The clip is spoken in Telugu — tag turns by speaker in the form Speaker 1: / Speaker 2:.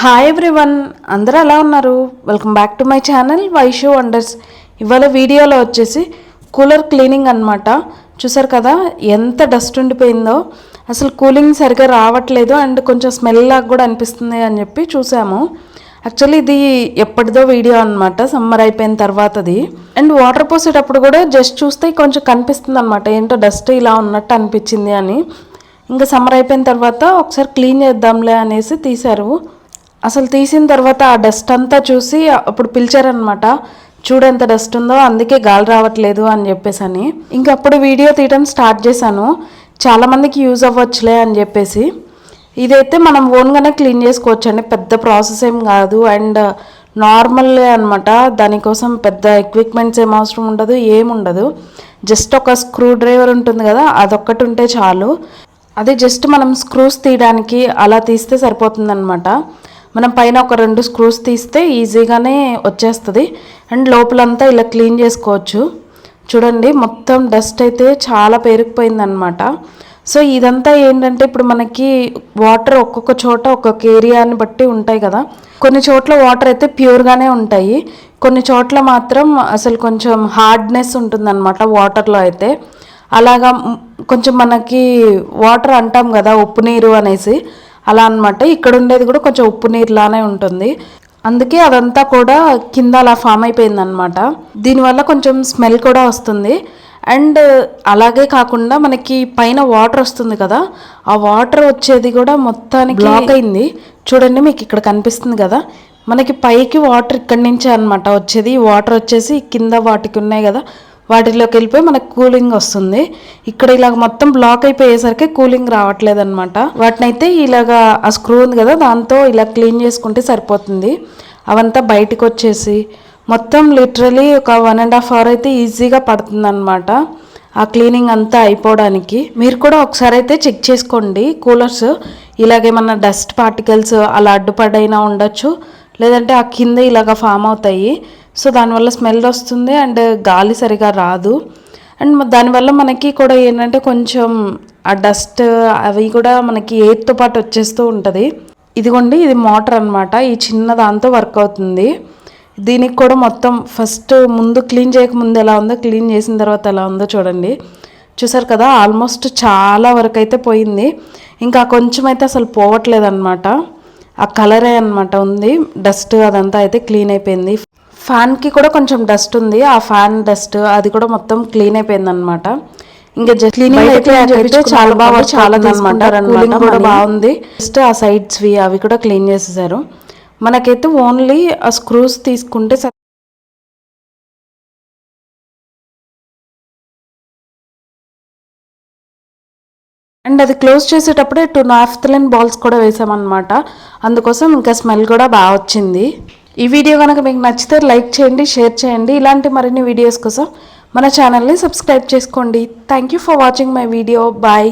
Speaker 1: హాయ్ ఎవ్రీవన్ అందరూ ఎలా ఉన్నారు? Welcome back to my channel Vaisho wonders ఇవాళ వీడియోలో వచ్చేసి కూలర్ క్లీనింగ్ అనమాట చూసారు కదా ఎంత డస్ట్ ఉండిపోయిందో. అసలు కూలింగ్ సరిగా రావట్లేదు అండ్ కొంచెం స్మెల్ లాగా కూడా అనిపిస్తుంది అని చెప్పి చూసాము. యాక్చువల్లీ ఇది ఎప్పటిదో వీడియో అన్నమాట సమ్మర్ అయిపోయిన తర్వాతది. అండ్ వాటర్ పోసేటప్పుడు కూడా జస్ట్ చూస్తే కొంచెం కనిపిస్తుంది అనమాట ఏంటో డస్ట్ ఇలా ఉన్నట్టు అనిపించింది అని. ఇంకా సమ్మర్ అయిపోయిన తర్వాత ఒకసారి క్లీన్ చేద్దాంలే అనేసి తీశారు. అసలు తీసిన తర్వాత ఆ డస్ట్ అంతా చూసి అప్పుడు పిలిచారనమాట చూడు ఎంత డస్ట్ ఉందో అందుకే గాలి రావట్లేదు అని చెప్పేసి అని ఇంకా అప్పుడు వీడియో తీయడం స్టార్ట్ చేశాను. చాలామందికి యూజ్ అవ్వచ్చులే అని చెప్పేసి. ఇదైతే మనం ఓన్గానే క్లీన్ చేసుకోవచ్చు అండి పెద్ద ప్రాసెస్ ఏం కాదు. అండ్ నార్మల్ అనమాట దానికోసం పెద్ద ఎక్విప్మెంట్స్ ఏం అవసరం ఉండదు ఏముండదు జస్ట్ ఒక స్క్రూ డ్రైవర్ ఉంటుంది కదా అదొక్కటి ఉంటే చాలు. అది జస్ట్ మనం స్క్రూస్ తీయడానికి అలా తీస్తే సరిపోతుందనమాట మనం పైన ఒక రెండు స్క్రూస్ తీస్తే ఈజీగానే వచ్చేస్తుంది. అండ్ లోపలంతా ఇలా క్లీన్ చేసుకోవచ్చు. చూడండి మొత్తం డస్ట్ అయితే చాలా పేరుకుపోయిందనమాట సో ఇదంతా ఏంటంటే ఇప్పుడు మనకి వాటర్ ఒక్కొక్క చోట ఒక్కొక్క ఏరియాని బట్టి ఉంటాయి కదా. కొన్ని చోట్ల వాటర్ అయితే ప్యూర్గానే ఉంటాయి. కొన్ని చోట్ల మాత్రం అసలు కొంచెం హార్డ్నెస్ ఉంటుందన్నమాట వాటర్లో అయితే. అలాగా కొంచెం మనకి వాటర్ అంటాం కదా ఉప్పు నీరు అనేసి. అలా అన్నమాట. ఇక్కడ ఉండేది కూడా కొంచెం ఉప్పు నీరులానే ఉంటుంది. అందుకే అదంతా కూడా కింద అలా ఫామ్ అయిపోయింది అనమాట దీనివల్ల కొంచెం స్మెల్ కూడా వస్తుంది. అండ్ అలాగే కాకుండా మనకి పైన వాటర్ వస్తుంది కదా ఆ వాటర్ వచ్చేది కూడా మొత్తానికి బ్లాక్ అయింది. చూడండి మీకు ఇక్కడ కనిపిస్తుంది కదా మనకి పైకి వాటర్ ఇక్కడి నుంచే అనమాట వచ్చేది. వాటర్ వచ్చేసి కింద వాటికి ఉన్నాయి కదా వాటిలోకి వెళ్ళిపోయి మనకు కూలింగ్ వస్తుంది. ఇక్కడ ఇలాగ మొత్తం బ్లాక్ అయిపోయేసరికి కూలింగ్ రావట్లేదు అనమాట వాటినైతే ఇలాగా ఆ స్క్రూ ఉంది కదా దాంతో ఇలా క్లీన్ చేసుకుంటే సరిపోతుంది. అవంతా బయటకు వచ్చేసి మొత్తం లిటరలీ ఒక వన్ అండ్ హాఫ్ అవర్ అయితే ఈజీగా పడుతుంది అనమాట ఆ క్లీనింగ్ అంతా అయిపోవడానికి. మీరు కూడా ఒకసారి అయితే చెక్ చేసుకోండి కూలర్స్. ఇలాగేమన్నా డస్ట్ పార్టికల్స్ అలా అడ్డుపడైనా ఉండొచ్చు. లేదంటే ఆ కింద ఇలాగ ఫామ్ అవుతాయి. సో దానివల్ల స్మెల్ వస్తుంది అండ్ గాలి సరిగా రాదు. అండ్ దానివల్ల మనకి కూడా ఏంటంటే కొంచెం ఆ డస్ట్ అవి కూడా మనకి ఎయిర్తో పాటు వచ్చేస్తూ ఉంటుంది. ఇదిగోండి ఇది మోటార్ అన్నమాట. ఈ చిన్న దాంతో వర్క్ అవుతుంది. దీనికి కూడా మొత్తం ఫస్ట్ ముందు క్లీన్ చేయకముందు ఎలా ఉందో క్లీన్ చేసిన తర్వాత ఎలా ఉందో చూడండి. చూసారు కదా ఆల్మోస్ట్ చాలా వరకు అయితే పోయింది. ఇంకా కొంచెం అయితే అసలు పోవట్లేదు అనమాట ఆ కలరే అనమాట ఉంది. డస్ట్ అదంతా అయితే క్లీన్ అయిపోయింది. ఫ్యాన్కి కూడా కొంచెం డస్ట్ ఉంది. ఆ ఫ్యాన్ డస్ట్ అది కూడా మొత్తం క్లీన్ అయిపోయింది అనమాట ఇంకా జస్ట్ క్లీనింగ్ అయితే చాలా బాగా చాలా తీసుకుంటారు అనమాట కూడా బాగుంది. జస్ట్ ఆ సైడ్స్ వి అవి కూడా క్లీన్ చేసేసారు. మనకైతే ఓన్లీ ఆ స్క్రూస్ తీసుకుంటే అండ్ అది క్లోజ్ చేసేటప్పుడే టూ నాఫ్తలిన్ బాల్స్ కూడా వేసామన్నమాట. అందుకోసం ఇంకా స్మెల్ కూడా బాగా వచ్చింది. ఈ వీడియో కనుక మీకు నచ్చితే లైక్ చేయండి షేర్ చేయండి. ఇలాంటి మరిన్ని వీడియోస్ కోసం మన ఛానల్ని సబ్స్క్రైబ్ చేసుకోండి. Thank you for watching my video bye